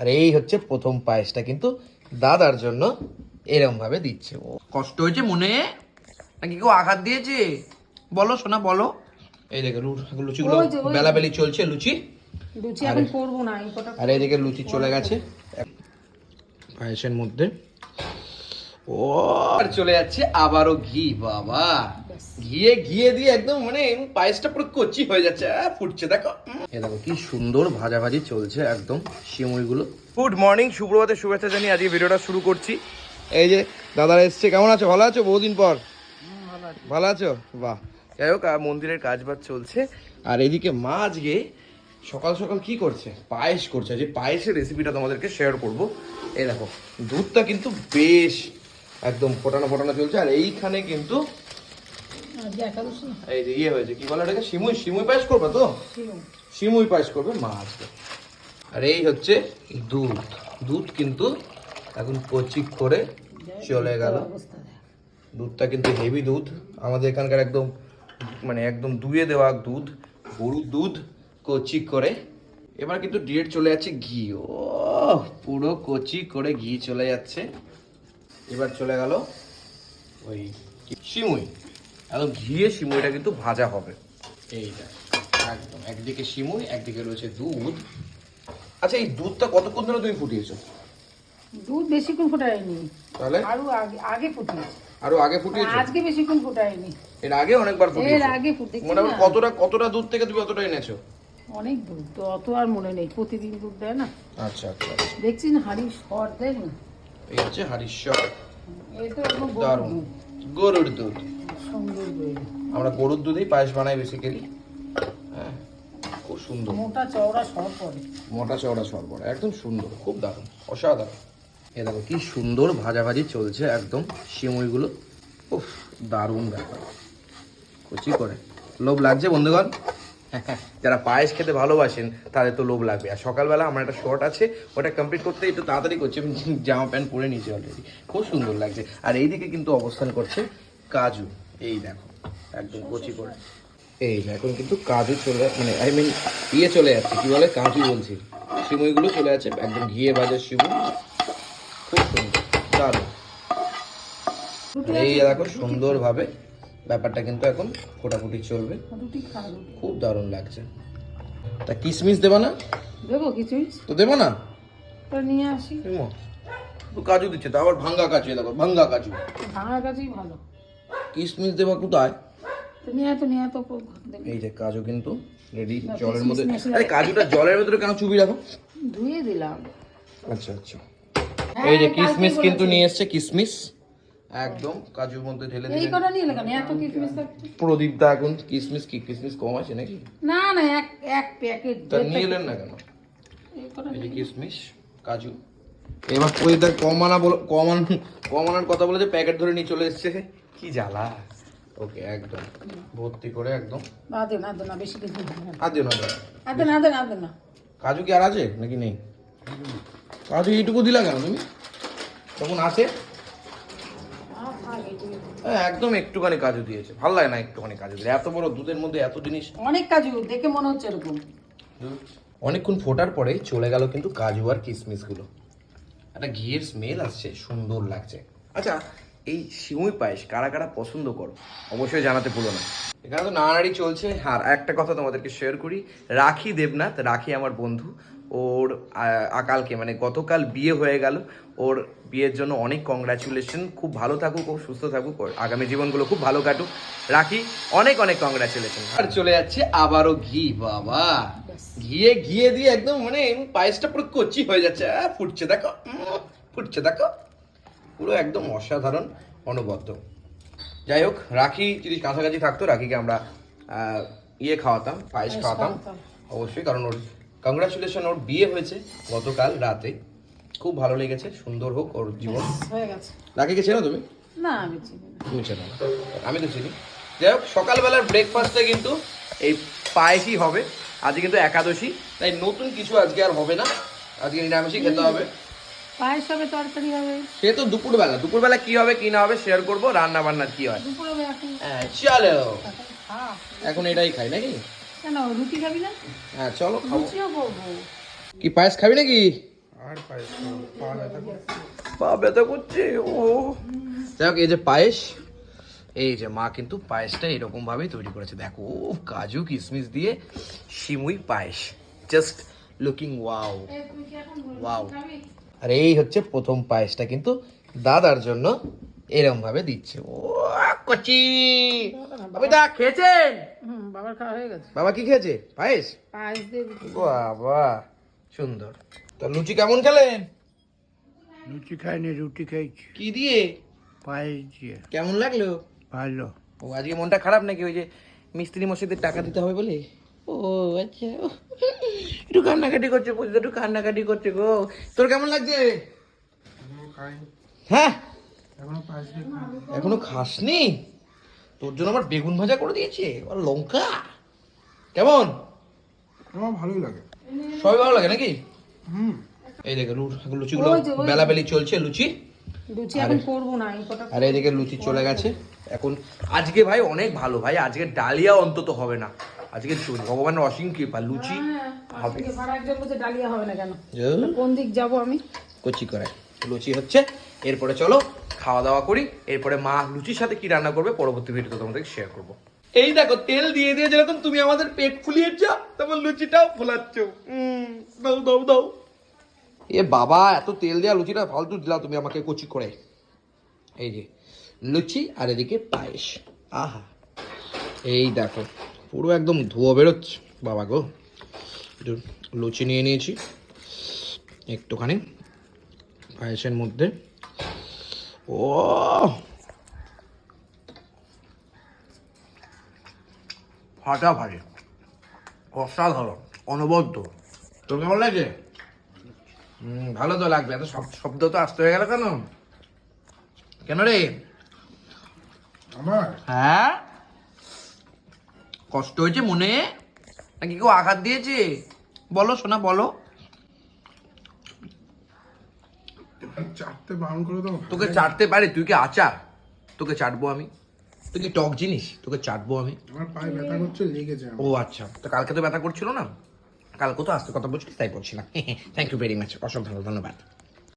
আর এই হচ্ছে প্রথম পায়েসটা কিন্তু দাদার জন্য এরকম ভাবে দিচ্ছে। ও কষ্ট হয়েছে মনে? নাকি কেউ আঘাত দিয়েছে? বলো সোনা বলো। এই দেখো লুচিগুলো বেলাবেলি চলছে লুচি। লুচি এখন করব না আর এদিকে লুচি চলে গেছে। পায়েসের মধ্যে। ও আর চলে যাচ্ছে আবারও ঘি বাবা। ঘিয়ে ঘিয়ে দিয়ে একদম মানে পায়েসটা পুরো কচি হয়ে যাচ্ছে। ফুটছে দেখো। এ দেখো কি সুন্দর ভাজাভাজি চলছে একদম সিমুইগুলো গুড মর্নিং সুপ্রভাতের শুভেচ্ছা জানিয়ে আজকে ভিডিওটা শুরু করছি। এই যে দাদারা এসছে কেমন আছো? ভালো আছো বহুদিন পর? ভালো আছো? বাহ। যাই হোক মন্দিরের কাজ বাজ চলছে। আর এদিকে মা আজকে সকাল সকাল কি করছে? পায়েস করছে। যে পায়েসের রেসিপিটা তোমাদেরকে শেয়ার করব। এই দেখো দুধটা কিন্তু বেশ একদম ফোটানো ফোটানো চলছে। আর এইখানে কিন্তু এই যে ইয়ে হয়েছে কি বলে এটাকে সিমুই সিমুই পায়েস করবে তো? সিমুই। পায়েস করবে মা আজকে। আর এই হচ্ছে দুধ। দুধ কিন্তু এখন কচি করে চলে গেল। দুধটা কিন্তু হেভি দুধ। আমাদের এখানকার একদম মানে একদম দুয়ে দেওয়া দুধ গরুর দুধ কচি করে। এবার কিন্তু ডিরেক্ট চলে যাচ্ছে ঘি। ও পুরো কচি করে ঘি চলে যাচ্ছে। এবার চলে গেল ওই সিমুই। একদম ঘিয়ে সিমুইটা কিন্তু ভাজা হবে। এইটা একদম। একদিকে সিমুই একদিকে রয়েছে দুধ। আচ্ছা এই দুধটা কতক্ষণ ধরে তুমি ফুটিয়েছো? দুধ বেশিক্ষণ ফোটায়নি। তাহলে? আরও আগে আগে ফুটিয়েছি। আরও আগে ফুটিয়েছো? আজকে বেশিক্ষণ ফোটায়নি। এর আগে অনেকবার এর আগে ফুটে মোটামুটি কতটা কতটা দুধ থেকে তুমি অতটা এনেছো? অনেক দুধ তো অত আর মনে নেই। প্রতিদিন দুধ দেয় না। আচ্ছা আচ্ছা আচ্ছা। দেখছি না হাড়ি শর দেখ না? এই হচ্ছে হারিশ্বর এই তো একদম গরুর দুধ, গরুর দুধ। আমরা গরুর দুধেই পায়েস বানাই বেসিক্যালি হ্যাঁ খুব সুন্দর। মোটা চওড়া সর মোটা চওড়া সরবরাহ একদম সুন্দর খুব দারুণ অসাধারণ। এ দেখো কি সুন্দর ভাজাভাজি চলছে একদম সিমুইগুলো উফ দারুণ ব্যাপার। কচি করে। লোভ লাগছে বন্ধুগণ? যারা পায়েস খেতে ভালোবাসেন তাদের তো লোভ লাগবে। আর সকালবেলা আমার একটা শর্ট আছে ওটা কমপ্লিট করতে একটু তাড়াতাড়ি করছি আমি জামা প্যান্ট পরে নিয়েছি অলরেডি খুব সুন্দর লাগছে। আর এইদিকে কিন্তু অবস্থান করছে কাজু। এই দেখো একদম কচি করে। এই এখন কিন্তু কাজু চলে মানে আই মিন ইয়ে চলে যাচ্ছে কি বলে কাজু বলছি। সিমুইগুলো চলে যাচ্ছে একদম ঘিয়ে ভাজা সিমুই খুব সুন্দর দারুণ। এই দেখো সুন্দরভাবে ব্যাপারটা কিন্তু এখন ফোটাফুটি চলবে। রুটি খুব দারুণ লাগছে। তা কিসমিস দেবা না? দেবো কিসমিস? তো দেবো না? নিয়ে আসি। তো কাজু দিচ্ছে তো আবার ভাঙ্গা কাজু দেখো ভাঙ্গা কাজু। ভাঙা কাছেই ভালো। কিসমিস দেবা কোথায়? তো নিয়ে তো নিয়ে তো দেবে। এই যে কাজু কিন্তু রেডি জলের মধ্যে আরে কাজুটা জলের ভেতরে কেন চুবি রাখো? ধুয়ে দিলাম। আচ্ছা আচ্ছা। হ্যাঁ, এই যে কিসমিস কিন্তু নিয়ে এসছে কিসমিস। একদম কাজুর মধ্যে ঢেলে এই দিলে। কটা নিয়ে কেন? এত কিসমিস থাকতে? প্রদীপ দা এখন কিসমিস কি কিসমিস কম আছে নাকি? না না এক এক প্যাকেট তা নিয়ে এলেন না কেন? এই যে কিসমিস কাজু। এবার ওই দেখ কমানা বল কমান কমানোর কথা বলে যে প্যাকেট ধরে নিয়ে চলে এসছে। কি জ্বালা? ওকে একদম। ভর্তি করে একদম। না আদে না বেশি কিছু না আর দিও না। আদে না আদে না। কাজু কি আর আছে নাকি নেই? কাজু এইটুকু দিলা কেন তুমি? তখন আছে। হ্যাঁ, একদম একটুখানি কাজু দিয়েছে। ভালো লাগে না একটুখানি কাজু দিলে। এত বড় দুধের মধ্যে এত জিনিস। অনেক কাজু দেখে মনে হচ্ছে এরকম। অনেকক্ষণ ফোটার পরে চলে গেল কিন্তু কাজু আর কিশমিশগুলো একটা ঘিয়ের স্মেল আসছে সুন্দর লাগছে। আচ্ছা এই সিমুই পায়েস কারা কারা পছন্দ করো? অবশ্যই জানাতে ভুলো না। এখানে তো নানাড়ি চলছে। আর একটা কথা তোমাদেরকে শেয়ার করি। রাখি দেবনাথ রাখি আমার বন্ধু। ওর আকালকে মানে গতকাল বিয়ে হয়ে গেল। ওর বিয়ের জন্য অনেক কংগ্রাচুলেশন খুব ভালো থাকুক ও সুস্থ থাকুক ওর। আগামী জীবনগুলো খুব ভালো কাটুক। রাখি অনেক অনেক কংগ্রাচুলেশন আর চলে যাচ্ছে আবারও ঘি বাবা। ঘিয়ে ঘিয়ে দিয়ে একদম মানে পায়েসটা পুরো কচি হয়ে যাচ্ছে। ফুটছে দেখো। ফুটছে দেখো। পুরো একদম অসাধারণ অনবদ্য। যাই হোক রাখি যদি কাছাকাছি থাকতো রাখিকে আমরা ইয়ে খাওয়াতাম পায়েস খাওয়াতাম। অবশ্যই কারণ ওর কংগ্রাচুলেশন ওর বিয়ে হয়েছে গতকাল রাতে। খুব ভালো লেগেছে সুন্দর হোক ওর জীবন। গেছে। রাখিকে চেনো তুমি? না আমি চিনি তুমি চেনো আমি তো চিনি। যাই হোক সকালবেলার ব্রেকফাস্টে কিন্তু এই পায়েসই হবে। আজকে কিন্তু একাদশী তাই নতুন কিছু আজকে আর হবে না। আজকে নিরামিষই খেতে হবে। পায়েস হবে তরকারি হবে। সে তো দুপুরবেলা। দুপুরবেলা কি হবে কি না হবে শেয়ার করব রান্না বান্নার কি হয়। দুপুরে হবে এখন হ্যাঁ চলো। এখন এখন এটাই খাই নাকি? কেন রুটি খাবি না? হ্যাঁ চলো খাব। লুচিও করব। কি পায়েস খাবি নাকি? আর পায়েস পা ব্যথা করছে। ও। যাই হোক এই যে পায়েস এই যে মা কিন্তু পায়েসটা এরকম তৈরি করেছে। দেখো কাজু কিশমিশ দিয়ে সিমুই পায়েস। জাস্ট লুকিং ওয়াও ওয়াও আর এই হচ্ছে প্রথম পায়েসটা কিন্তু দাদার জন্য এরকম ভাবে দিচ্ছে। ও কচি! দা খেয়েছেন? বাবার খাওয়া হয়ে গেছে। বাবা কি খেয়েছে? পায়েস? পায়েস দিয়ে। বাবা সুন্দর। তো লুচি কেমন খেলেন? লুচি খাইনি রুটি খাইছি। কি দিয়ে? পায়েস দিয়ে। কেমন লাগল? ভালো। ও আজকে মনটা খারাপ নাকি? ওই যে মিস্ত্রি মশাইদের টাকা দিতে হবে বলে? ও আচ্ছা। ও, একটু কান্নাকাটি করছে বুঝতে একটু কান্নাকাটি করছে গো। তোর কেমন লাগছে? এখনও হ্যাঁ? এখনও খাসনি। তোর জন্য আমার বেগুন ভাজা করে দিয়েছে আর লঙ্কা। কেমন? আমার ভালোই লাগে। সবাই ভালো লাগে নাকি? হুম। এই দেখে লুচিগুলো। বেলাবেলি চলছে লুচি। লুচি এখন করব না আর এদিকে লুচি চলে গেছে। এখন আজকে ভাই অনেক ভালো ভাই। আজকে ডালিয়া অন্তত হবে না। আজকে চুল ভগবানের অসীম কৃপা লুচি হবে। আজকে ভাড়া একজন বলছে ডালিয়া হবে না কেন? কোন দিক যাব আমি? কচি করে লুচি হচ্ছে। এরপরে চলো খাওয়া দাওয়া করি। এরপরে মা লুচির সাথে কি রান্না করবে পরবর্তী ভিডিওতে তোমাদের শেয়ার করব। এই দেখো তেল দিয়ে দিয়ে যেরকম তুমি আমাদের পেট ফুলিয়েছ তেমন লুচিটাও ফোলাচ্ছ। দাও দাও দাও। এ বাবা এত তেল দেওয়া লুচিটা ফালতু দিলা তুমি আমাকে কচি করে এই যে লুচি আর এদিকে পায়েস। আহা। এই দেখো পুরো একদম ধোয়া বেরোচ্ছে। বাবা গো। একটু লুচি নিয়ে নিয়েছি। একটুখানি পায়েসের মধ্যে। ও! ফাটা ভাজে। অসাধারণ। অনবদ্য। তোর কেমন লাগে হুম ভালো তো লাগবে। এত শব- শব্দ তো আসতে হয়ে গেল কেন? কেন রে? আমার? হ্যাঁ? কষ্ট হয়েছে মনে? নাকি কেউ আঘাত দিয়েছে? বলো সোনা বলো। চারটে বারণ করে দাও তোকে চাটতে পারি তুই কি আচার? তোকে চাটবো আমি। তুই কি টক জিনিস? তোকে চাটবো আমি। আমার পায়ে ব্যথা করছে লেগেছে আমার। ও আচ্ছা। তো কালকে তো ব্যথা করছিল না? কালকে তো আসতে কথা বলছিস তাই বলছিলাম থ্যাংক ইউ ভেরি মাচ অসংখ্য ধন্যবাদ।